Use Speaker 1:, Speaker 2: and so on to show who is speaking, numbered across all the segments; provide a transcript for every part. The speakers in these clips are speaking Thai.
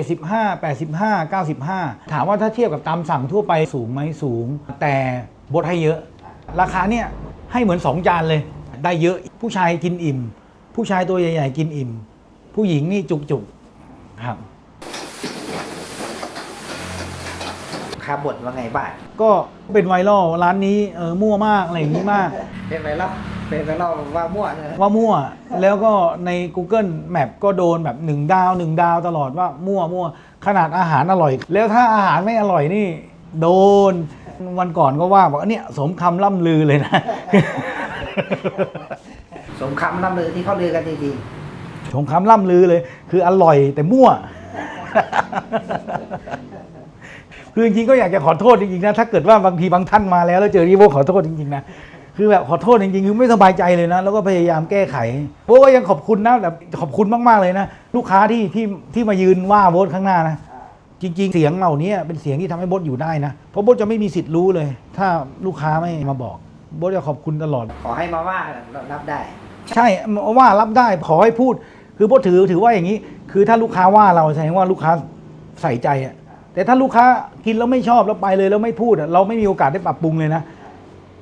Speaker 1: ายเนี่ย75 85 95 ถามว่าถ้าเทียบกับตามสั่งทั่วไปสูงไหมสูง แต่บดให้เยอะ ราคาเนี่ยให้เหมือน 2 จานเลย ได้เยอะผู้ชายกินอิ่ม ผู้ชายตัวใหญ่ๆ กินอิ่ม ผู้หญิงนี่จุกๆครับ
Speaker 2: คาบดว่าไงบ้าง
Speaker 1: ก็เป็นไวรัลร้านนี้เออมั่วมากอะไรอย่างนี้มาก
Speaker 2: เป็นไวรัล เป็นไวรัลว่ามั่วใช่ไหม
Speaker 1: ว่ามั่วแล้วก็ใน Google Map ก็โดนแบบหนึ่งดาวหนึ่งดาวตลอดว่ามั่วมั่วขนาดอาหารอร่อย แล้วถ้าอาหารไม่อร่อยนี่ โดนวันก่อนก็ว่าบอกว่าเนี่ยสมคำล่ำลือเลยนะ
Speaker 2: สมคำล่ำลือที่เขาลือกันจริง
Speaker 1: สมคำล่ำลือเลย คืออร่อยแต่มั่วคือจริงๆก็อยากจะขอโทษจริงๆนะถ้าเกิดว่าบางทีบางท่านมาแล้วแล้วเจอรีโวขอโทษจริงๆนะ คือแบบขอโทษจริงๆคือไม่สบายใจเลยนะ แล้วก็พยายามแก้ไขเพราะว่ายังขอบคุณนะแบบขอบคุณมากๆเลยนะ ลูกค้าที่ที่ที่มายืนว่าโบสข้างหน้านะ จริง ๆ เสียงเหล่านี้เป็นเสียงที่ทำให้โบสอยู่ได้นะ เพราะโบสจะไม่มีสิทธิ์รู้เลย ถ้าลูกค้าไม่มาบอกโบสจะขอบคุณตลอด
Speaker 2: ๆขอให้มาว่ารับได้
Speaker 1: ใช่ว่ารับได้ขอให้พูด คือโบถือถือว่าอย่างนี้ คือถ้าลูกค้าว่าเราแสดงว่าลูกค้าใส่ใจอะแต่ถ้าลูกค้ากินแล้วไม่ชอบแล้วไปเลยแล้วไม่พูดอะเราไม่มีโอกาสได้ปรับปรุงเลยนะ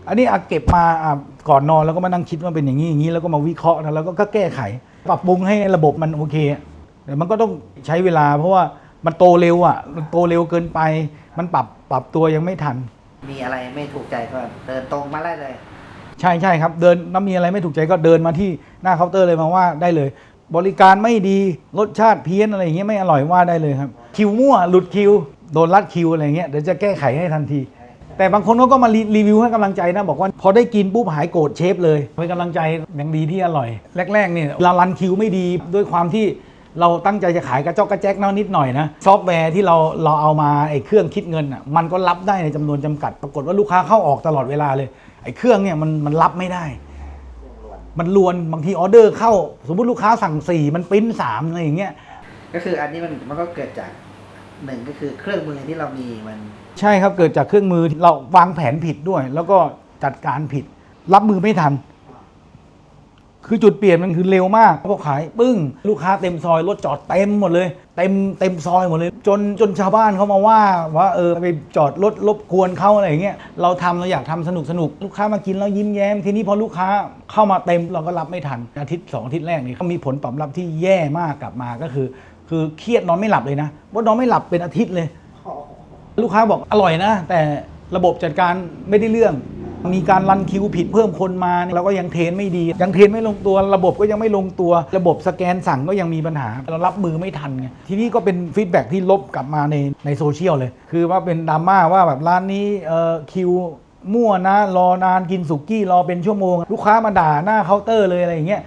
Speaker 1: อันนี้อาเก็บมาอะก่อนนอนแล้วก็มานั่งคิดว่าเป็นอย่างนี้อย่างนี้แล้วก็มาวิเคราะห์นะแล้วก็ก็แก้ไข ปรับปรุงให้ระบบมันโอเคอะแต่มันก็ต้องใช้เวลา เพราะว่ามันโตเร็วอะมันโตเร็วเกินไป มันปรับปรับตัวยังไม่ทัน
Speaker 2: มีอะไรไม่ถูกใจก็เดินตรงมาได้เลย
Speaker 1: ใช่ใช่ครับ เดินน้ำมีอะไรไม่ถูกใจก็เดินมาที่หน้าเคาน์เตอร์เลยมาว่าได้เลย บริการไม่ดีรสชาติเพี้ยนอะไรอย่างเงี้ยไม่อร่อยว่าได้เลยครับ คิวมั่วหลุดคิวโดนลัดคิวอะไรอย่างเงี้ยเดี๋ยวจะแก้ไขให้ทันที แต่บางคนเขาก็มารีวิวให้กำลังใจนะ บอกว่าพอได้กินปุ๊บหายโกรธเชฟเลยเป็นกำลังใจอย่างดีที่อร่อย แรกๆเนี่ยเรารันคิวไม่ดีด้วยความที่เราตั้งใจจะขายกระจอกกระแจกน้อยนิดหน่อยนะซอฟต์แวร์ที่เราเราเอามาไอ้เครื่องคิดเงินอะมันก็รับได้ในจำนวนจำกัด ปรากฏว่าลูกค้าเข้าออกตลอดเวลาเลย ไอ้เครื่องเนี่ยมันมันรับไม่ได้ มันลวนบางทีออเดอร์เข้า สมมติลูกค้าสั่งสี่มันปริ้นสามอะไรอย่างเงี้ย
Speaker 2: ก็คืออันนี้มันมันก็เกิดจากหนึ่งก็คือเครื่องมือที่เรามีมัน
Speaker 1: ใช่ครับเกิดจากเครื่องมือเราวางแผนผิดด้วย แล้วก็จัดการผิด รับมือไม่ทัน คือจุดเปลี่ยนมันคือเร็วมากพอขายปึ้ง ลูกค้าเต็มซอยรถจอดเต็มหมดเลย เต็มเต็มซอยหมดเลย จนจนชาวบ้านเขามาว่าว่าเออไปจอดรถรบกวนเขาอะไรอย่างเงี้ยเราทำเราอยากทำสนุกสนุกลูกค้ามากินแล้วยิ้มแย้มทีนี้พอลูกค้าเข้ามาเต็มเราก็รับไม่ทันอาทิตย์สองอาทิตย์แรกนี่เขามีผลตอบรับที่แย่มากกลับมาก็คือ คือเครียดนอนไม่หลับเลยนะว่านอนไม่หลับเป็นอาทิตย์เลย ลูกค้าบอกอร่อยนะ แต่ระบบจัดการไม่ได้เรื่อง มีการรันคิวผิดเพิ่มคนมาเราก็ยังเทรนไม่ดี ยังเทรนไม่ลงตัว ระบบก็ยังไม่ลงตัว ระบบสแกนสั่งก็ยังมีปัญหา เรารับมือไม่ทันไงทีนี้ก็เป็นฟีดแบ็กที่ลบกลับมาในในโซเชียลเลย คือว่าเป็นดราม่าว่าแบบร้านนี้เอ่อคิวมั่วนะรอนานกินสุกี้รอเป็นชั่วโมง ลูกค้ามาด่าหน้าเคาน์เตอร์เลยอะไรอย่างเงี้ย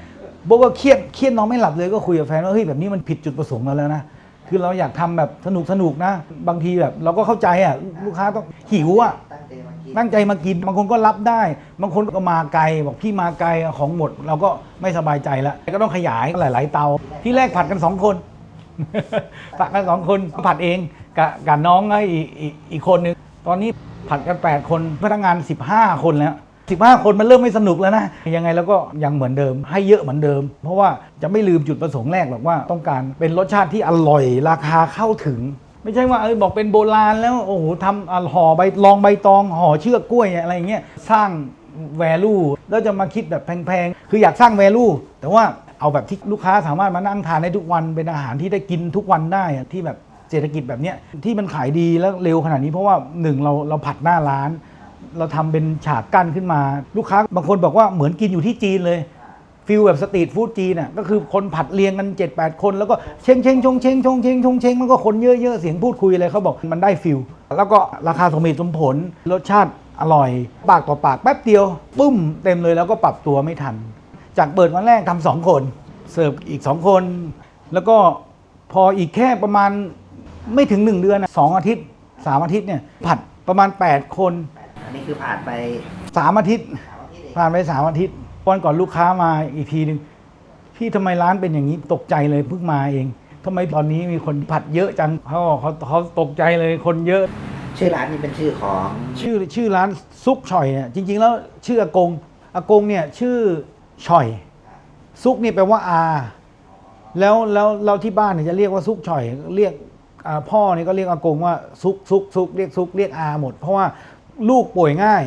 Speaker 1: บอกว่าเครียดเครียดนอนไม่หลับเลยก็คุยกับแฟนว่าเฮ้ยแบบนี้มันผิดจุดประสงค์เราแล้วนะ คือเราอยากทำแบบสนุกสนุกนะ บางทีแบบ เราก็เข้าใจอะลูกค้าต้องหิวอะ
Speaker 2: ตั้งใจมากิน
Speaker 1: ตั้งใจมากิน บางคนก็รับได้ บางคนก็มาไกลบอกพี่มาไกลของหมด เราก็ไม่สบายใจแล้วก็ต้องขยายหลาย ๆ เตา ที่แรกผัดกันสองคน ผัดกันสองคนผัดเองกับกับน้องไอ้อีกอีกอีกคนนึงตอนนี้ผัดกัน 8 คนพนักงาน 15 คนแล้ว 15 คนมันเริ่มไม่สนุกแล้วนะ ยังไงแล้วก็ยังเหมือนเดิมให้เยอะเหมือนเดิม เพราะว่าจะไม่ลืมจุดประสงค์แรกหรอกว่าต้องการเป็นรสชาติที่อร่อยราคาเข้าถึง ไม่ใช่ว่าเออบอกเป็นโบราณแล้วโอ้โหทำห่อใบลองใบตองห่อเชือกกล้วยอะไรอย่างเงี้ยสร้าง value แล้วจะมาคิดแบบแพงๆ คืออยากสร้าง value แต่ว่าเอาแบบที่ลูกค้าสามารถมานั่งทานได้ทุกวันเป็นอาหารที่ได้กินทุกวันได้ที่แบบเศรษฐกิจแบบเนี้ยที่มันขายดีแล้วเร็วขนาดนี้เพราะว่าหนึ่งเราเราผัดหน้าร้าน เราทำเป็นฉากกั้นขึ้นมา ลูกค้าบางคนบอกว่าเหมือนกินอยู่ที่จีนเลยฟิลแบบสตรีทฟู้ดจีนน่ะก็คือคนผัดเรียงกัน 7 8 คนแล้วก็เชงเชงชงเชงชงเชงชงเชงมันก็คนเยอะๆเสียงพูดคุยอะไรเขาบอกมันได้ฟิลแล้วก็ราคาสมเหตุสมผลรสชาติอร่อย ปากต่อปากแป๊บเดียวปุ้มเต็มเลยแล้วก็ปรับตัวไม่ทัน จากเปิดวันแรกทำสองคน เสิร์ฟอีกสองคน แล้วก็พออีกแค่ประมาณไม่ถึงหนึ่งเดือนอะสองอาทิตย์สามอาทิตย์เนี่ยผัดประมาณ 8 คน
Speaker 2: อันนี้คือผ่านไป
Speaker 1: สามอาทิตย์
Speaker 2: สามอาทิตย์เอง
Speaker 1: ผ่านไปสามอาทิตย์วันก่อนลูกค้ามาอีกทีหนึ่งพี่ทำไมร้านเป็นอย่างนี้ตกใจเลยเพิ่งมาเองทำไมตอนนี้มีคนผัดเยอะจังเขาบอกเขาเขาตกใจเลยคนเยอะ
Speaker 2: ชื่อร้านนี้เป็นชื่อของ
Speaker 1: ชื่อชื่อร้านซุกฉ่อยเนี่ยจริง ๆ แล้วชื่ออากงอากงเนี่ยชื่อฉ่อย ซุกนี่แปลว่าอา แล้วแล้วเราที่บ้านเนี่ยจะเรียกว่าซุกฉ่อย เรียกอ่าพ่อเนี่ยก็เรียกอากงว่าซุกซุกซุกเรียกซุกเรียกอาหมด เพราะว่า ลูกป่วยง่าย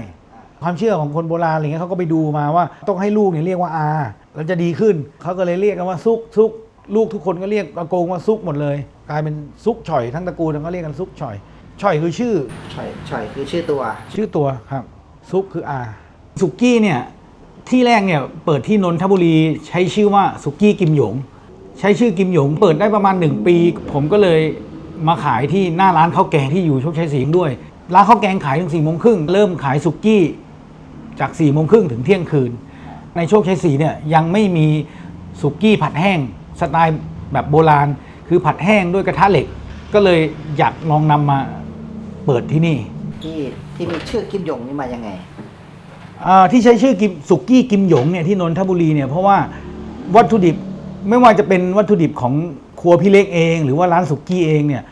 Speaker 1: ความเชื่อของคนโบราณอะไรเงี้ยเขาก็ไปดูมาว่าต้องให้ลูกเนี่ยเรียกว่าอาแล้วจะดีขึ้นเขาก็เลยเรียกกันว่าซุกซุกลูกทุกคนก็เรียกอากงว่าซุกหมดเลย กลายเป็นซุกฉ่อยทั้งตระกูลก็เรียกกันซุกฉ่อยฉ่อยคือชื่อ
Speaker 2: ฉ่อยฉ่อยคือชื่อตัว
Speaker 1: ชื่อตัวครับ ซุปคืออาสุกี้เนี่ยที่แรกเนี่ยเปิดที่นนทบุรีใช้ชื่อว่าสุกี้กิมหยง ใช้ชื่อกิมหยง เปิดได้ประมาณ 1 ปี ผมก็เลยมาขายที่หน้าร้านข้าวแกงที่อยู่โชคชัยศรีด้วย ร้านข้าวแกงขายถึงสี่โมงครึ่งเริ่มขายสุกี้จาก4ี่โมงครึ่งถึงเที่ยงคืน ในโชคชัยศรีเนี่ยยังไม่มีสุกี้ผัดแห้งสไตล์แบบโบราณ คือผัดแห้งด้วยกระทะเหล็ก ก็เลยอยากลองนำมาเปิดที่นี่
Speaker 2: ที่ที่มีชื่อกิมยงนี่มายังไง
Speaker 1: อ่าที่ใช้ชื่อกิมสุกี้กิมหยงเนี่ยที่นนทบุรีเนี่ยเพราะว่าวัตถุดิบไม่ว่าจะเป็นวัตถุดิบของครัวพี่เล็กเอง หรือว่าร้านสุกี้เองเนี่ย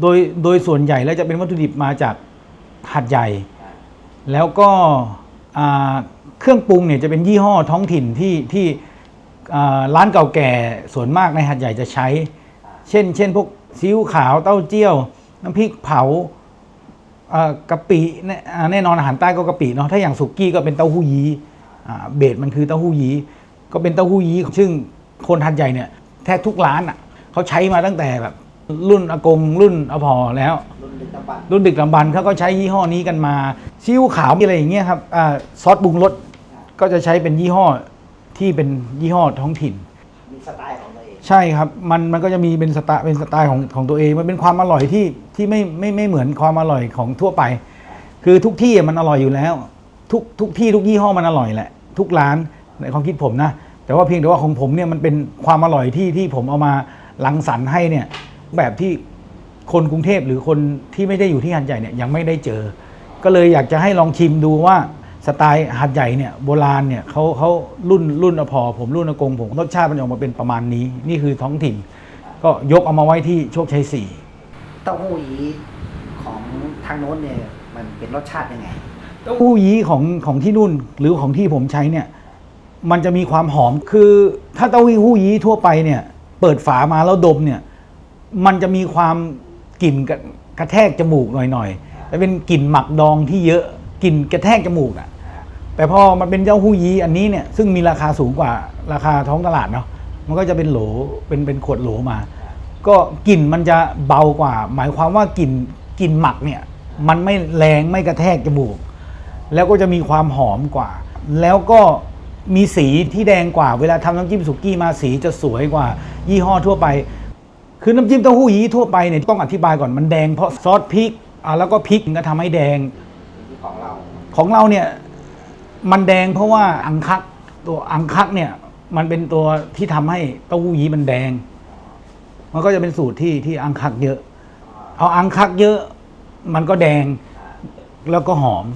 Speaker 1: โดยโดยส่วนใหญ่แล้วจะเป็นวัตถุดิบมาจาก หัดใหญ่ แล้วก็เครื่องปรุงเนี่ยจะเป็นยี่ห้อท้องถิ่นที่ที่ร้านเก่าแก่ส่วนมากในหัดใหญ่จะใช้ เช่น เช่นพวกซีอิ๊วขาวเต้าเจี้ยว น้ำพริกเผากะปิแน่นอนอาหารใต้ก็กะปิเนาะถ้าอย่างสุกี้ก็เป็นเต้าหู้ยี้เบสมันคือเต้าหู้ยี้ก็เป็นเต้าหู้ยี้ซึ่งคนทันใหญ่เนี่ยแทบทุกร้านอะเขาใช้มาตั้งแต่แบบ รุ่นอากงรุ่นอภอแล้ว
Speaker 2: รุ่นดึกดำบรรพ์
Speaker 1: รุ่นดึกลำบันเขาก็ใช้ยี่ห้อนี้กันมาซีอิ๊วขาวอะไรอย่างเงี้ยครับอาซอสปรุงรสก็จะใช้เป็นยี่ห้อที่เป็นยี่ห้อท้องถิ่น
Speaker 2: มีสไตล์ของตัวเอง
Speaker 1: ใช่ครับมันมันก็จะมีเป็นสไตล์เป็นสไตล์ของของตัวเองมันเป็นความอร่อยที่ที่ไม่ไม่ไม่เหมือนความอร่อยของทั่วไป คือทุกที่มันอร่อยอยู่แล้ว ทุกทุกที่ทุกยี่ห้อมันอร่อยแหละ ทุกร้านในความคิดผมนะ แต่ว่าเพียงแต่ว่าของผมเนี่ยมันเป็นความอร่อยที่ที่ผมเอามาลังสรรค์ให้เนี่ย แบบที่คนกรุงเทพหรือคนที่ไม่ได้อยู่ที่หัดใหญ่เนี่ยยังไม่ได้เจอ ก็เลยอยากจะให้ลองชิมดูว่าสไตล์หัดใหญ่เนี่ยโบราณเนี่ยเขาเขารุ่นรุ่นอพอผมรุ่นอากงผมรสชาติมันออกมาเป็นประมาณนี้ นี่คือท้องถิ่น ก็ยกเอามาไว้ที่โชคชัยสี่
Speaker 2: เต้าหู้ยี้ของทางโน้นเนี่ยมันเป็นรสชาติยังไง
Speaker 1: เต้าหู้ยี้ของของที่นู่นหรือของที่ผมใช้เนี่ยมันจะมีความหอมคือถ้าเต้าหู้ยี้ทั่วไปเนี่ยเปิดฝามาแล้วดมเนี่ย มันจะมีความกลิ่นกระกระแทกจมูกหน่อยๆแต่เป็นกลิ่นหมักดองที่เยอะกลิ่นกระแทกจมูกอะแต่พอมันเป็นเจ้าหู้ยี้อันนี้เนี่ยซึ่งมีราคาสูงกว่าราคาท้องตลาดเนาะมันก็จะเป็นโหลเป็นเป็นขวดโหลมา ก็กลิ่นมันจะเบากว่า หมายความว่ากลิ่นกลิ่นหมักเนี่ย มันไม่แรงไม่กระแทกจมูก แล้วก็จะมีความหอมกว่า แล้วก็มีสีที่แดงกว่า เวลาทำน้ำจิ้มสุกี้มาสีจะสวยกว่า ยี่ห้อทั่วไป คือน้ำจิ้มเต้าหู้ยี้ทั่วไปเนี่ยต้องอธิบายก่อนมันแดงเพราะซอสพริกอ่าแล้วก็พริกก็ทำให้แดง
Speaker 2: ของเรา
Speaker 1: ของเราเนี่ยมันแดงเพราะว่าอังคักตัวอังคักเนี่ยมันเป็นตัวที่ทำให้เต้าหู้ยี้มันแดง มันก็จะเป็นสูตรที่ที่อังคักเยอะ เอาอังคักเยอะมันก็แดงแล้วก็หอม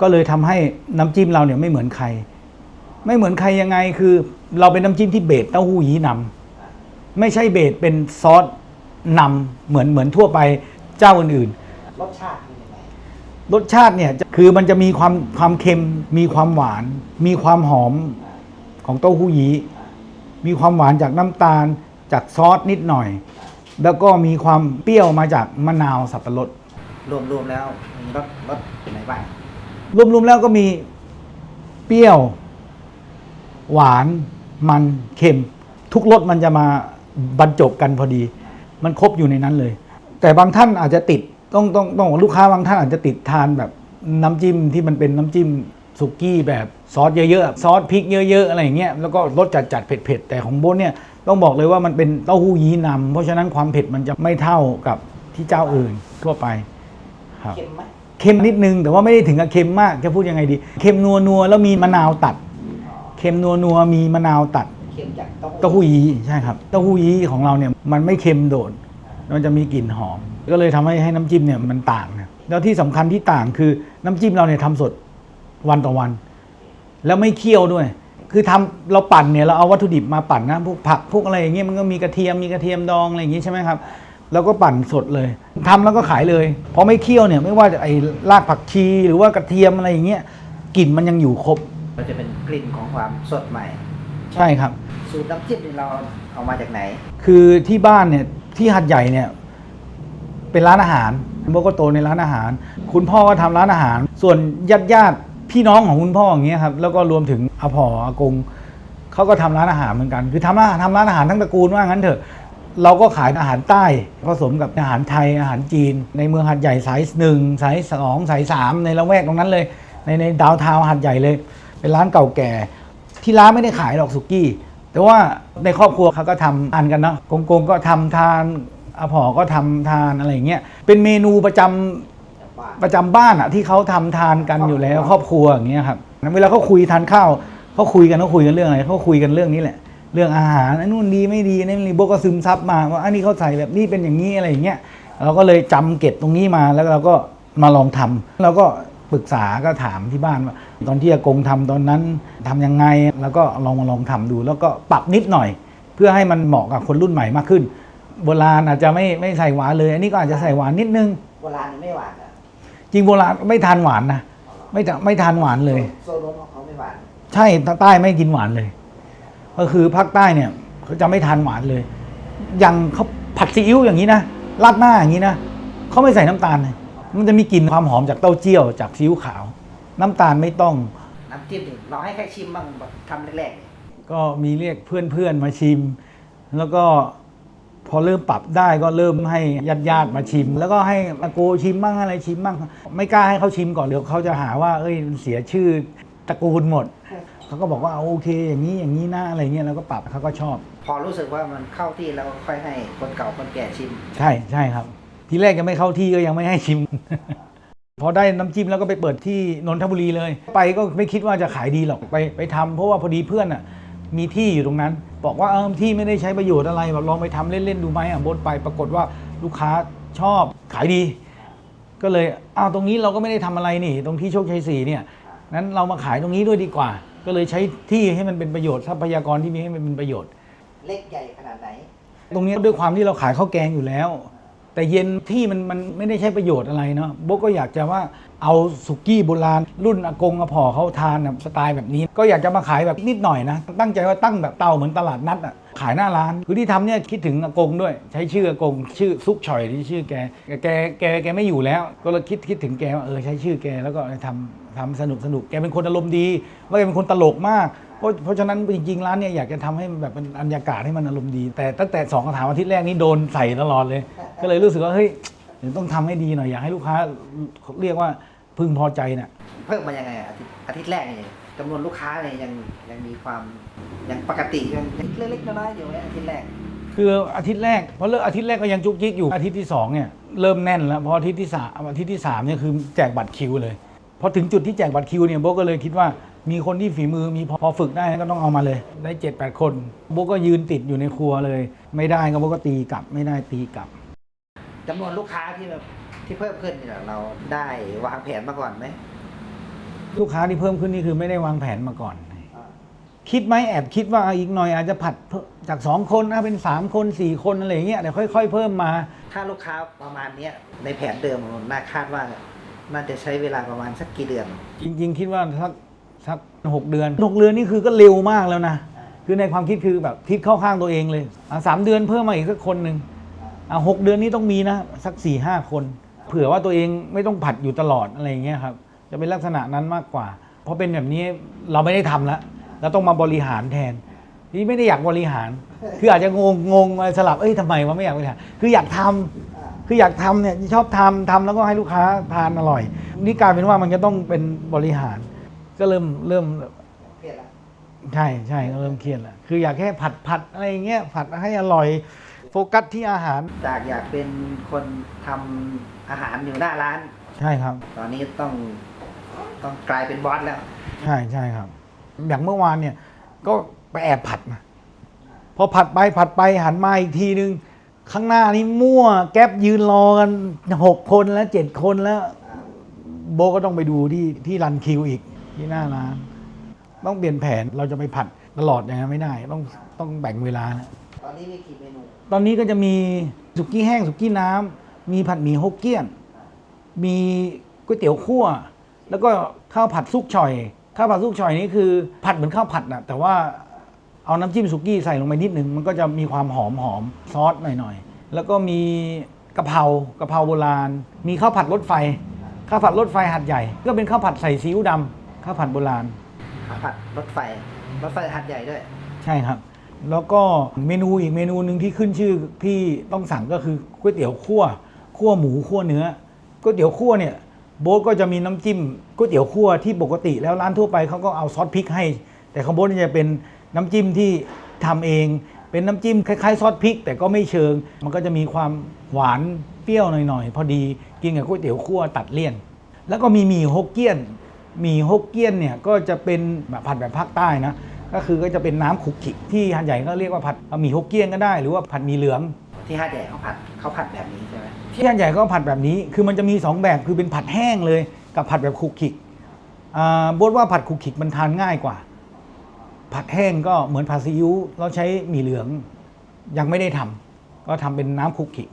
Speaker 1: ก็เลยทำให้น้ำจิ้มเราเนี่ยไม่เหมือนใคร ไม่เหมือนใครยังไงคือ เราเป็นน้ำจิ้มที่เบสเต้าหู้ยี้นำ ไม่ใช่เบสเป็นซอสนำเหมือนเหมือนทั่วไปเจ้าอื่นๆ
Speaker 2: รสชาติเป็นยังไง
Speaker 1: รสชาติเนี่ยจะคือมันจะมีความความเค็ม มีความหวาน มีความหอมของเต้าหู้ยี้มีความหวานจากน้ำตาลจากซอสนิดหน่อย แล้วก็มีความเปรี้ยวมาจากมะนาวสับปะรด
Speaker 2: รวมๆแล้วมีรสรสไหนบ้าง
Speaker 1: รวมๆแล้วก็มีเปรี้ยว หวานมันเค็ม ทุกรสมันจะมา บรรจบกันพอดี มันครบอยู่ในนั้นเลย แต่บางท่านอาจจะติดต้องต้องต้องบอกลูกค้าบางท่านอาจจะติดทานแบบน้ำจิ้มที่มันเป็นน้ำจิ้มสุกี้แบบซอสเยอะๆซอสพริกเยอะ ๆ อะไรอย่างเงี้ยแล้วก็รสจัดๆเผ็ดๆแต่ของโบนเนี่ยต้องบอกเลยว่ามันเป็นเต้าหู้ยี้นำเพราะฉะนั้นความเผ็ดมันจะไม่เท่ากับที่เจ้าอื่นทั่วไปครับ
Speaker 2: เค็มไหม
Speaker 1: เค็มนิดนึง แต่ว่าไม่ได้ถึงกับเค็มมากจะพูดยังไงดีเค็มนัวนัวๆแล้วมีมะนาวตัดเค็มนัวนัวๆมีมะนาวตัด
Speaker 2: เค็มจากเต้า
Speaker 1: เต้าหู้ยี้ใช่ครับเต้าหู้ยี้ของเราเนี่ยมันไม่เค็มโดดมันจะมีกลิ่นหอม ก็เลยทำให้ให้น้ำจิ้มเนี่ยมันต่างนะแล้วที่สำคัญที่ต่างคือน้ำจิ้มเราเนี่ยทำสดวันต่อวัน แล้วไม่เคี่ยวด้วย คือทำเราปั่นเนี่ยเราเอาวัตถุดิบมาปั่นนะพวกผักพวกอะไรอย่างเงี้ยมันก็มีกระเทียมมีกระเทียมดองอะไรอย่างงี้ใช่ไหมครับแล้วก็ปั่นสดเลยทำแล้วก็ขายเลยพอไม่เคี่ยวเนี่ยไม่ว่าจะไอ้รากผักชีหรือว่ากระเทียมอะไรอย่างเงี้ยกลิ่นมันยังอยู่ครบ
Speaker 2: มันจะเป็นกลิ่นของความสดใหม่
Speaker 1: ใช่ครับ
Speaker 2: สูตรน้ำจิ้มนี่เราเอามาจากไหน
Speaker 1: คือที่บ้านเนี่ยที่หัดใหญ่เนี่ย เป็นร้านอาหารโบก็โตในร้านอาหาร คุณพ่อก็ทำร้านอาหาร ส่วนญาติญาติพี่น้องของคุณพ่ออย่างเงี้ยครับแล้วก็รวมถึงอาผออากงเขาก็ทำร้านอาหารเหมือนกัน คือทำร้านทำร้านอาหารทั้งตระกูลว่างั้นเถอะ เราก็ขายอาหารใต้ผสมกับอาหารไทยอาหารจีน ในเมืองหัดใหญ่สายหนึ่งสายสองสายสามในละแวกตรงนั้นเลย ในในดาวทาวหัดใหญ่เลย เป็นร้านเก่าแก่ ที่ร้านไม่ได้ขายหรอกสุกี้ แต่ว่าในครอบครัวเขาก็ทำทานกันเนาะกงกงก็ทำทานอาผอก็ทำทานอะไรอย่างเงี้ยเป็นเมนูประจำประจำบ้านอะที่เขาทำทานกันอยู่แล้วครอบครัวอย่างเงี้ยครับเวลาเขาคุยทานข้าวเขาคุยกันเขาคุยกันเรื่องอะไรเขาคุยกันเรื่องนี้แหละ เรื่องอาหารอันนู้นดีไม่ดีอันนี่โบก็ซึมซับมาว่าอันนี้เขาใส่แบบนี้เป็นอย่างนี้อะไรอย่างเงี้ยเราก็เลยจำเก็บตรงนี้มาแล้วเราก็มาลองทำเราก็ปรึกษาก็ถามที่บ้านว่า ตอนที่อากงทำตอนนั้นทำยังไง แล้วก็ลองมาลองทำดู แล้วก็ปรับนิดหน่อย เพื่อให้มันเหมาะกับคนรุ่นใหม่มากขึ้น โบราณอาจจะไม่ไม่ใส่หวานเลย อันนี้ก็อาจจะใส่หวานนิดนึง
Speaker 2: โบราณนี่ไม่หวานอะ
Speaker 1: จริงโบราณไม่ทานหวานนะไม่ทานไม่ทานหวานเลย
Speaker 2: โซโลของเขาไม่หวาน
Speaker 1: ใช่ใต้ไม่กินหวานเลย ก็คือภาคใต้เนี่ยเขาจะไม่ทานหวานเลย อย่างเขาผัดซีอิ๊วอย่างนี้นะราดหน้าอย่างนี้นะเขาไม่ใส่น้ำตาลเลยมันจะมีกลิ่นความหอมจากเต้าเจี้ยวจากซีอิ๊วขาว น้ำตาลไม่ต้อง
Speaker 2: น้ำจิ้มนี่เราให้แค่ชิมบ้างแบบทำแรกๆเนี่ย
Speaker 1: ก็มีเรียกเพื่อนๆมาชิม แล้วก็พอเริ่มปรับได้ก็เริ่มให้ญาติญาติๆมาชิม แล้วก็ให้อาโกชิมบ้างอะไรชิมบ้างไม่กล้าให้เขาชิมก่อนเดี๋ยวเขาจะหาว่า เอ้ยมันเสียชื่อตระกูลหมดเขาก็บอกว่าโอเค อย่างนี้อย่างนี้นะอะไรเงี้ยแล้วก็ปรับเขาก็ชอบ
Speaker 2: พอรู้สึกว่ามันเข้าที่แล้วก็ค่อยให้คนเก่าคนแก่ชิม
Speaker 1: ใช่ใช่ครับ ทีแรกยังไม่เข้าที่ก็ยังไม่ให้ชิม พอได้น้ำจิ้มแล้วก็ไปเปิดที่นนทบุรีเลย ไปก็ไม่คิดว่าจะขายดีหรอกไปไปทำเพราะว่าพอดีเพื่อนอะมีที่อยู่ตรงนั้น บอกว่าเออที่ไม่ได้ใช้ประโยชน์อะไรแบบลองไปทำเล่นๆดูไหมอะบดไปปรากฏว่าลูกค้าชอบขายดี ก็เลยอ้าวตรงนี้เราก็ไม่ได้ทำอะไรนี่ ตรงที่โชคชัยสี่เนี่ยนั้นเรามาขายตรงนี้ด้วยดีกว่า ก็เลยใช้ที่ให้มันเป็นประโยชน์ทรัพยากรที่มีให้มันเป็นประโยชน์
Speaker 2: เล็กใหญ่ขนาดไหน
Speaker 1: ตรงนี้ด้วยความที่เราขายข้าวแกงอยู่แล้ว แต่เย็นที่มันมันไม่ได้ใช้ประโยชน์อะไรเนาะโบกก็อยากจะว่าเอาสุกี้โบราณรุ่นอากงอาพ่อเขาทานแบบสไตล์แบบนี้ ก็อยากจะมาขายแบบนิดหน่อยนะ ตั้งใจว่าตั้งแบบเตาเหมือนตลาดนัดอะขายหน้าร้านคือที่ทำเนี่ยคิดถึงอากงด้วย ใช้ชื่ออากงชื่อซุกฉ่อยที่ชื่อแกแกแกแกไม่อยู่แล้ว ก็เลยคิดคิดถึงแกว่าเออใช้ชื่อแกแล้วก็ทำทำสนุกสนุกแกเป็นคนอารมณ์ดีว่าแกเป็นคนตลกมาก เพราะเพราะฉะนั้นจริงๆร้านเนี่ยอยากจะทำให้แบบเป็นบรรยากาศให้มันอารมณ์ดี แต่ตั้งแต่สองคำถามอาทิตย์แรกนี้โดนใส่ตลอดเลย ก็เลยรู้สึกว่าเฮ้ยเดี๋ยวต้องทำให้ดีหน่อยอยากให้ลูกค้าเรียกว่าพึงพอใจน่ะ
Speaker 2: เพิ่มมายังไงอะอาทิตย์อาทิตย์แรกนี่จำนวนลูกค้าเนี่ยยังยังมีความยังปกติยังเล็กๆน้อยๆอยู่ในอาทิตย์แรก
Speaker 1: คืออาทิตย์แรกเพราะเลิกอาทิตย์แรกก็ยังจุกจิกอยู่อาทิตย์ที่สองเนี่ยเริ่มแน่นแล้วพออาทิตย์ที่สามอาทิตย์ที่สามเนี่ยคือแจกบัตรคิวเลยพอถึงจุดที่แจกบัตรคิวเนี่ยโบก็เลยคิดว่า มีคนที่ฝีมือมีพอพอฝึกได้ก็ต้องเอามาเลย ได้เจ็ดแปดคนโบก็ยืนติดอยู่ในครัวเลย ไม่ได้ก็โบก็ตีกลับ ไม่ได้ตีกลับ
Speaker 2: จำนวนลูกค้าที่แบบที่เพิ่มขึ้นเนี่ยเราได้วางแผนมาก่อนไหม
Speaker 1: ลูกค้าที่เพิ่มขึ้นนี่คือไม่ได้วางแผนมาก่อน คิดไหมแอบคิดว่าอีกหน่อยอาจจะผัดเพิ่มจากสองคนนะเป็นสามคนสี่คนอะไรอย่างเงี้ยเดี๋ยวค่อย ๆ เพิ่มมา
Speaker 2: ถ้าลูกค้าประมาณเนี้ยในแผนเดิมผมน่าคาดว่าน่าจะใช้เวลาประมาณสักกี่เดือน
Speaker 1: จริง ๆ คิดว่าสักสัก หกเดือนหกเดือนนี่คือก็เร็วมากแล้วนะคือในความคิดคือแบบคิดเข้าข้างตัวเองเลยสามเดือนเพิ่มมาอีกสักคนหนึ่งหกเดือนนี้ต้องมีนะสักสี่ห้าคน เผื่อว่าตัวเองไม่ต้องผัดอยู่ตลอดอะไรอย่างเงี้ยครับจะเป็นลักษณะนั้นมากกว่า เพราะเป็นแบบนี้เราไม่ได้ทำแล้วเราต้องมาบริหารแทนนี่ไม่ได้อยากบริหาร คืออาจจะงงงงสลับเอ้ยทำไมวะไม่อยากบริหารคืออยากทำคืออยากทำเนี่ยชอบทำทำแล้วก็ให้ลูกค้าทานอร่อย นี่กลายเป็นว่ามันจะต้องเป็นบริหาร ก็เริ่มเริ่ม
Speaker 2: เครียดละ
Speaker 1: ใช่ใช่ก็เริ่มเครียดแล้วคืออยากแค่ผัดผัดอะไรอย่างเงี้ยผัดให้อร่อย โฟกัสที่อาหาร
Speaker 2: จากอยากเป็นคนทำอาหารอยู่หน้าร้าน
Speaker 1: ใช่ครับ
Speaker 2: ตอนนี้ต้องต้องกลายเป็นบอสแล้ว
Speaker 1: ใช่ใช่ครับ อย่างเมื่อวานเนี่ย ก็ไปแอบผัดมาพอผัดไปผัดไปหันมาอีกทีนึง ข้างหน้านี่มั่ว แก๊ปยืนรอกันหกคนแล้วเจ็ดคนแล้ว โบก็ต้องไปดูที่ที่รันคิวอีก ที่หน้าร้าน ต้องเปลี่ยนแผนเราจะไปผัดตลอดอย่างนั้นไม่ได้ ต้องต้องแบ่งเวลานะ
Speaker 2: ตอนนี้มีกี่เมนู
Speaker 1: ตอนนี้ก็จะมีสุกี้แห้งสุกี้น้ำมีผัดหมี่ฮกเกี้ยน มีก๋วยเตี๋ยวคั่ว แล้วก็ข้าวผัดซุกฉ่อย ข้าวผัดซุกฉ่อยนี่คือผัดเหมือนข้าวผัดนะแต่ว่าเอาน้ำจิ้มสุกี้ใส่ลงไปนิดนึงมันก็จะมีความหอมหอมซอสหน่อยๆ แล้วก็มีกะเพรากะเพราโบราณ มีข้าวผัดรถไฟ ข้าวผัดรถไฟหัดใหญ่ ก็เป็นข้าวผัดใส่ซีอิ๊วดำ ข้าวผัดโบราณ
Speaker 2: ข้าวผัดรถไฟ รถไฟหัดใหญ่ด้วย
Speaker 1: ใช่ครับ แล้วก็เมนูอีกเมนูหนึ่งที่ขึ้นชื่อที่ต้องสั่งก็คือก๋วยเตี๋ยวคั่วคั่วหมูคั่วเนื้อก๋วยเตี๋ยวคั่วเนี่ยโบ๊ทก็จะมีน้ำจิ้มก๋วยเตี๋ยวคั่วที่ปกติแล้วร้านทั่วไปเขาก็เอาซอสพริกให้ แต่ของโบ๊ทเนี่ยจะเป็นน้ำจิ้มที่ทำเอง เป็นน้ำจิ้มคล้ายๆซอสพริก แต่ก็ไม่เชิง มันก็จะมีความหวานเปรี้ยวหน่อยๆ พอดีกินกับก๋วยเตี๋ยวคั่วตัดเลี่ยน แล้วก็มีหมี่ฮกเกี้ยนห มี่ฮกเกี้ยนเนี่ยก็จะเป็นแบบผัดแบบภาคใต้นะก็คือก็จะเป็นน้ำขลุกขลิกที่หันใหญ่ก็เรียกว่าผัดหมี่ฮกเกี้ยนก็ได้ หรือว่าผัดหมี่เหลือง
Speaker 2: ที่หัดใหญ่เขาผัดเขาผัดแบบนี้ใช่ไหม
Speaker 1: ที่หันใหญ่ก็ผัดแบบนี้ คือมันจะมีสองแบบคือเป็นผัดแห้งเลย กับผัดแบบขลุกขลิกอ่าบดว่าผัดขลุกขลิกมันทานง่ายกว่า ผัดแห้งก็เหมือนผัดซีอิ๊วเราใช้หมี่เหลืองยังไม่ได้ทำก็ทำเป็นน้ำขลุกขลิก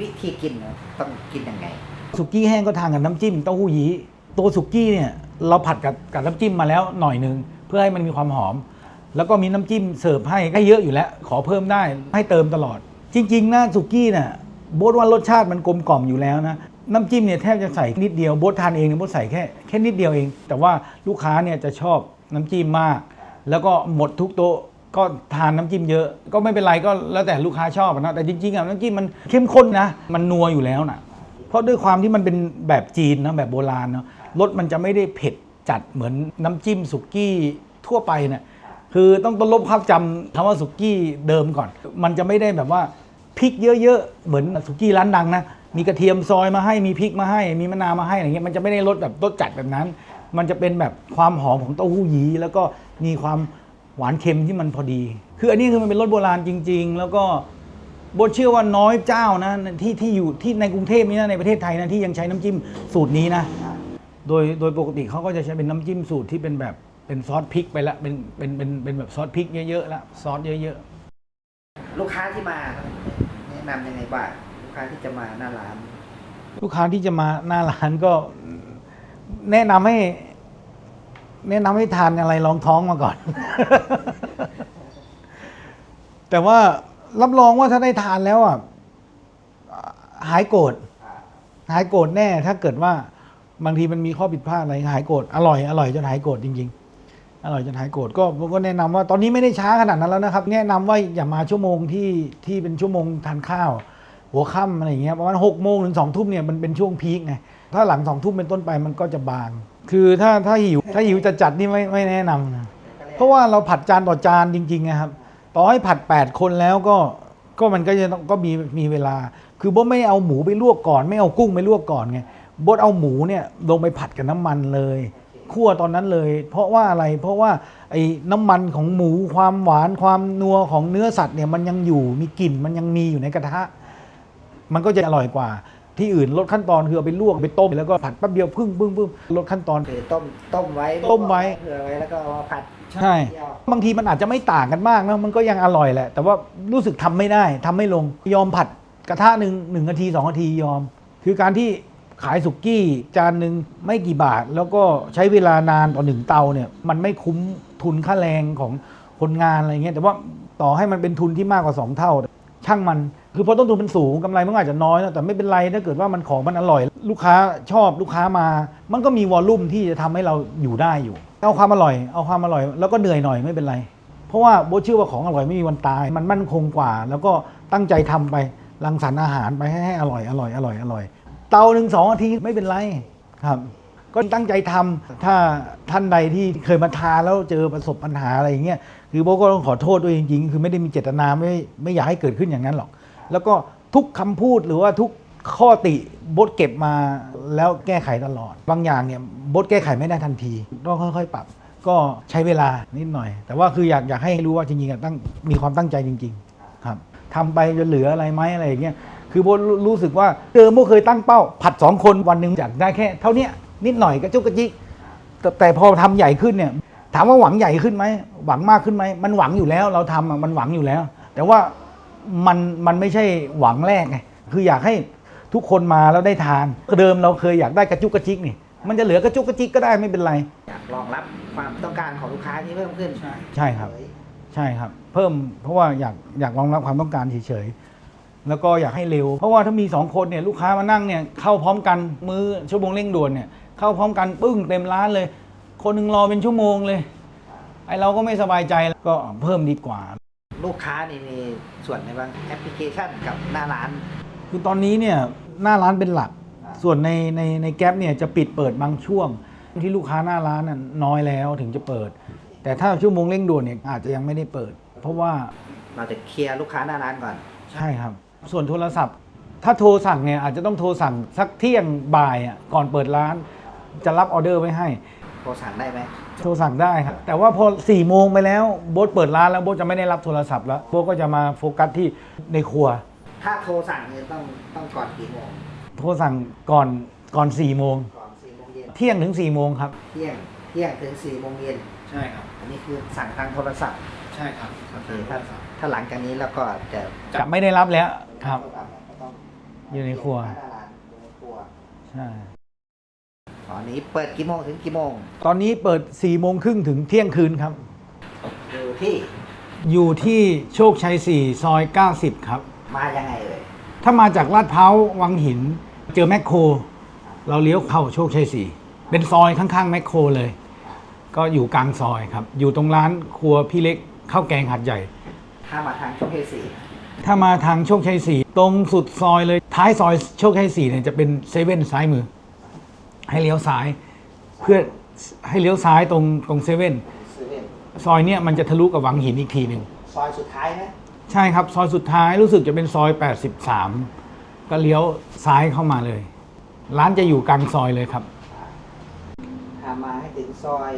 Speaker 2: วิธีกินเนี่ยต้องกินยังไง
Speaker 1: สุกี้แห้งก็ทานกับน้ำจิ้มเต้าหู้ยี้ตัวสุกี้เนี่ย เราผัดกับกับน้ำจิ้มมาแล้วหน่อยหนึ่งเพื่อให้มันมีความหอม แล้วก็มีน้ำจิ้มเสิร์ฟให้ให้เยอะอยู่แล้ว ขอเพิ่มได้ให้เติมตลอด จริงๆนะสุกี้เนี่ยโบ๊ทว่ารสชาติมันกลมกล่อมอยู่แล้วนะน้ำจิ้มเนี่ยแทบจะใส่นิดเดียวโบ๊ททานเองเนี่ยโบ๊ทใส่แค่แค่นิดเดียวเอง แต่ว่าลูกค้าเนี่ยจะชอบน้ำจิ้มมาก แล้วก็หมดทุกโต๊ะก็ทานน้ำจิ้มเยอะก็ไม่เป็นไรก็แล้วแต่ลูกค้าชอบนะแต่จริงๆอะน้ำจิ้มมันเข้มข้นนะ มันนัวอยู่แล้วนะเพราะด้วยความที่มันเป็นแบบจีนนะแบบโบราณเนาะ รสมันจะไม่ได้เผ็ดจัดเหมือนน้ำจิ้มสุกี้ทั่วไปเนี่ยคือต้องต้องลบภาพจำคำว่าสุกี้เดิมก่อน มันจะไม่ได้แบบว่าพริกเยอะๆ เหมือนสุกี้ร้านดังนะมีกระเทียมซอยมาให้มีพริกมาให้ มีมะนาวมาให้อะไรเงี้ยมันจะไม่ได้รสแบบรสจัดแบบนั้น มันจะเป็นแบบความหอมของเต้าหู้ยี้แล้วก็มีความหวานเค็มที่มันพอดี คืออันนี้คือมันเป็นรสโบราณจริง ๆ แล้วก็โบทเชื่อว่าน้อยเจ้านะที่ที่อยู่ที่ในกรุงเทพนี่นะในประเทศไทยนะที่ยังใช้น้ำจิ้มสูตรนี้นะ โดยโดยปกติเขาก็จะใช้เป็นน้ำจิ้มสูตรที่เป็นแบบเป็นซอสพริกไปละเป็นเป็นเป็นเป็นแบบซอสพริกเยอะๆละซอสเยอะ
Speaker 2: ลูกค้าที่มาแนะนำยังไงบ้างลูกค้าที่จะมาหน้าร้าน
Speaker 1: ๆ ลูกค้าที่จะมาหน้าร้านก็แนะนำให้ แนะนำให้ทานอะไรรองท้องมาก่อน แต่ว่ารับรองว่าถ้าได้ทานแล้วอะหายโกรธ หายโกรธแน่ถ้าเกิดว่า บางทีมันมีข้อผิดพลาดอะไรหายโกรธอร่อยอร่อยจนหายโกรธจริง ๆ อร่อยจนหายโกรธก็ผมก็แนะนำว่าตอนนี้ไม่ได้ช้าขนาดนั้นแล้วนะครับ แนะนำว่าอย่ามาชั่วโมงที่ที่เป็นชั่วโมงทานข้าว หัวค่ำอะไรอย่างเงี้ยประมาณหกโมงถึงสองทุ่มเนี่ยมันเป็นช่วงพีคไงถ้าหลังสองทุ่มเป็นต้นไปมันก็จะบาง คือถ้าถ้าหิวถ้าหิวจะจัดนี่ไม่ไม่แนะนำนะเพราะว่าเราผัดจานต่อจานจริงๆนะครับต่อให้ผัด 8 คนแล้วก็ก็มันก็จะต้องก็มีมีเวลา คือโบทไม่เอาหมูไปลวกก่อน ไม่เอากุ้งไปลวกก่อนไง บทเอาหมูเนี่ยลงไปผัดกับน้ำมันเลยคั่วตอนนั้นเลย เพราะว่าอะไรเพราะว่าไอ้น้ำมันของหมูความหวานความนัวของเนื้อสัตว์เนี่ยมันยังอยู่มีกลิ่นมันยังมีอยู่ในกระทะ มันก็จะอร่อยกว่า ที่อื่นลดขั้นตอนคือเอาไปลวกไปต้มแล้วก็ผัดแป๊บเดียวพึ่งพึ่งพึ่งลดขั้นตอน
Speaker 2: คือต้มต้มไว้
Speaker 1: ต้มไว้
Speaker 2: เผื่อไว้แล้วก็เอามาผัด
Speaker 1: ใช่บางทีมันอาจจะไม่ต่างกันมากนะมันก็ยังอร่อยแหละ แต่ว่ารู้สึกทำไม่ได้ทำไม่ลงยอมผัดกระทะหนึ่งหนึ่งนาทีสองนาทียอม คือการที่ ขายสุกี้จานหนึ่งไม่กี่บาท แล้วก็ใช้เวลานานต่อหนึ่งเตาเนี่ยมันไม่คุ้มทุนค่าแรงของคนงานอะไรเงี้ยแต่ว่าต่อให้มันเป็นทุนที่มากกว่าสองเท่า ช่างมันคือพอต้นทุนมันสูงกำไรมันอาจจะน้อยนะแต่ไม่เป็นไรถ้าเกิดว่ามันของมันอร่อย ลูกค้าชอบลูกค้ามา มันก็มีวอลลุ่มที่จะทำให้เราอยู่ได้อยู่ เอาความอร่อย เอาความอร่อย แล้วก็เหนื่อยหน่อยไม่เป็นไร เพราะว่าโบเชื่อว่าของอร่อยไม่มีวันตาย มันมั่นคงกว่า แล้วก็ตั้งใจทำไปรังสรรค์อาหารไปให้ให้อร่อยอร่อยอร่อยอร่อย เตาหนึ่งสองนาทีไม่เป็นไรครับ ก็ตั้งใจทำถ้าท่านใดที่เคยมาทานแล้วเจอประสบปัญหาอะไรอย่างเงี้ยคือโบก็ต้องขอโทษด้วยจริงๆ คือไม่ได้มีเจตนาไม่ไม่อยากให้เกิดขึ้นอย่างนั้นหรอก แล้วก็ทุกคำพูดหรือว่าทุกข้อติบทเก็บมาแล้วแก้ไขตลอด บางอย่างเนี่ยบทแก้ไขไม่ได้ทันที ต้องค่อยๆ ปรับ ก็ใช้เวลานิดหน่อย แต่ว่าคืออยากอยากให้รู้ว่าจริงๆตั้งมีความตั้งใจจริง ๆ ครับทำไปจะเหลืออะไรไหมอะไรอย่างเงี้ย คือโบทรู้รู้สึกว่าเดิมโบทเคยตั้งเป้า ผัดสองคนวันหนึ่งอยากได้แค่ เท่าเนี้ยนิดหน่อยกระจุกกระจิกแต่แต่พอทำใหญ่ขึ้นเนี่ยถามว่าหวังใหญ่ขึ้นไหมหวังมากขึ้นไหมมันหวังอยู่แล้วเราทำอะมันหวังอยู่แล้ว แต่ว่ามันมันไม่ใช่หวังแรกไงคืออยากให้ทุกคนมาแล้วได้ทานเดิมเราเคยอยากได้กระจุกกระจิกนี่มันจะเหลือกระจุกกระจิกก็ได้ไม่เป็นไร
Speaker 2: อยากรองรับความต้องการของลูกค้าที่เพิ่มขึ้น
Speaker 1: ใช่ครับ ใช่ครับ เพิ่มเพราะว่าอยากอยากรองรับความต้องการเฉยๆ แล้วก็อยากให้เร็ว เพราะว่าถ้ามีสองคนเนี่ยลูกค้ามานั่งเนี่ยเข้าพร้อมกันมือชั่วโมงเร่งด่วนเนี่ยเข้าพร้อมกันปึ้งเต็มร้านเลย คนหนึ่งรอเป็นชั่วโมงเลย ไอเราก็ไม่สบายใจก็เพิ่มดีกว่า
Speaker 2: ลูกค้านี่มีส่วนไหนบ้างแอปพลิเคชันกับหน้าร้าน
Speaker 1: คือตอนนี้เนี่ยหน้าร้านเป็นหลัก ส่วนในในในแก๊ปเนี่ยจะปิดเปิดบางช่วง ที่ลูกค้าหน้าร้านน่ะน้อยแล้วถึงจะเปิด แต่ถ้าชั่วโมงเร่งด่วนเนี่ยอาจจะยังไม่ได้เปิด เพราะว่า
Speaker 2: เราจะเคลียร์ลูกค้าหน้าร้านก่อน
Speaker 1: ใช่ครับ ส่วนโทรศัพท์ ถ้าโทรสั่งเนี่ยอาจจะต้องโทรสั่งสักเที่ยงบ่ายอะก่อนเปิดร้าน จะรับออเดอร์ไว้ให้
Speaker 2: โทรสั่งได้ไหม
Speaker 1: โทรสั่งได้ครับ แต่ว่าพอ4ี่โมงไปแล้วโบ๊ทเปิดร้านแล้วโบ๊ทจะไม่ได้รับโทรศัพท์แล้วโบ๊ทก็จะมาโฟกัสที่ในครัว
Speaker 2: ถ้าโทรสั่งเนี่ยต้องต้องก่อนกี่โมง
Speaker 1: โทรสั่งก่อนก่อน4ี่โมง
Speaker 2: ก่อนสี่โมงเย็น
Speaker 1: เที่ยงถึง4ี่โมงครับ
Speaker 2: เที่ยงเที่ยงถึงสี่โมงเย็น
Speaker 1: ใช่ครับ
Speaker 2: อันนี้คือสั่งทางโทรศัพท์
Speaker 1: ใช่ครับ
Speaker 2: โอเคถ้า ถ้าหลังจากนี้แล้วก็จะ
Speaker 1: จะไม่ได้รับแล้วครับ
Speaker 2: ก็ต้อง
Speaker 1: อยู่ในครัว
Speaker 2: หน้าร้านอยู่ในครัว
Speaker 1: ใช่
Speaker 2: อ๋ออันนี้เปิดกี่โมงถึงกี่โมง
Speaker 1: ตอนนี้เปิด4ี่โมงครึ่งถึงเที่ยงคืนครับ
Speaker 2: อยู่ที่
Speaker 1: อยู่ที่โชคชัย 4 ซอย 90 ครับ
Speaker 2: มายังไงเอ่ย
Speaker 1: ถ้ามาจากลาดพร้าววังหิน เจอแมคโคร เราเลี้ยวเข้าโชคชัย 4 เป็นซอยข้างๆแมคโครเลย ก็อยู่กลางซอยครับ อยู่ตรงร้านครัวพี่เล็กข้าวแกงหัดใหญ่
Speaker 2: ถ้ามาทางช่องเทสี่
Speaker 1: ถ้ามาทางโชคชัย4ตรงสุดซอยเลยท้ายซอยโชคชัย4เนี่ยจะเป็นเซเว่นซ้ายมือ ให้เลี้ยวซ้าย เพื่อให้เลี้ยวซ้ายตรงตรงเซเว่น
Speaker 2: เซเว่น
Speaker 1: ซอยเนี่ยมันจะทะลุกับวังหินอีกทีหนึ่ง
Speaker 2: ซอยสุดท้ายไหม
Speaker 1: ใช่ครับ ซอยสุดท้ายรู้สึกจะเป็นซอย 83 ก็เลี้ยวซ้ายเข้ามาเลย ร้านจะอยู่กลางซอยเลยครับ
Speaker 2: ถ้ามาให้ถึงซอย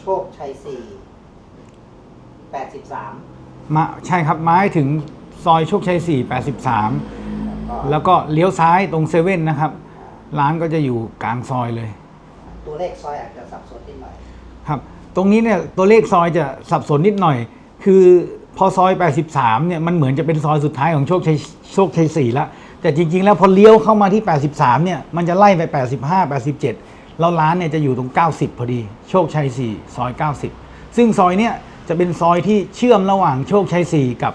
Speaker 2: โชคชัยสี่แปดสิบสา ม
Speaker 1: มาใช่ครับมาให้ถึงซอยโชคชัย 4 83 แล้วก็เลี้ยวซ้ายตรงเซเว่นนะครับ ร้านก็จะอยู่กลางซอยเลย
Speaker 2: ตัวเลขซอยอาจจะสับสนนิดหน่อย
Speaker 1: ครับ ตรงนี้เนี่ยตัวเลขซอยจะสับสนนิดหน่อย คือพอซอย 83 เนี่ยมันเหมือนจะเป็นซอยสุดท้ายของโชคชัยโชคชัย 4 แล้วแต่จริง ๆ แล้วพอเลี้ยวเข้ามาที่ 83 เนี่ยมันจะไล่ไป 85 87 แล้วร้านเนี่ยจะอยู่ตรง 90 พอดี โชคชัย 4 ซอย 90 ซึ่งซอยเนี่ย จะเป็นซอยที่เชื่อมระหว่างโชคชัย4กับ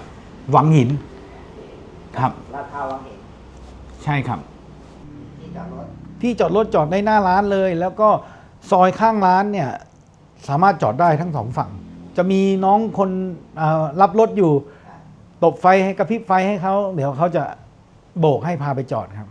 Speaker 1: หวังหิน ครับ
Speaker 2: ลาดพร้าววังเห็น
Speaker 1: ใช่ครับ
Speaker 2: ที่จอดรถ
Speaker 1: ที่จอดรถจอดได้หน้าร้านเลย แล้วก็ซอยข้างร้านเนี่ยสามารถจอดได้ทั้งสองฝั่ง จะมีน้องคนเอ่อรับรถอยู่ตบไฟให้กระพริบไฟให้เขาเดี๋ยวเขาจะโบกให้พาไปจอดครับ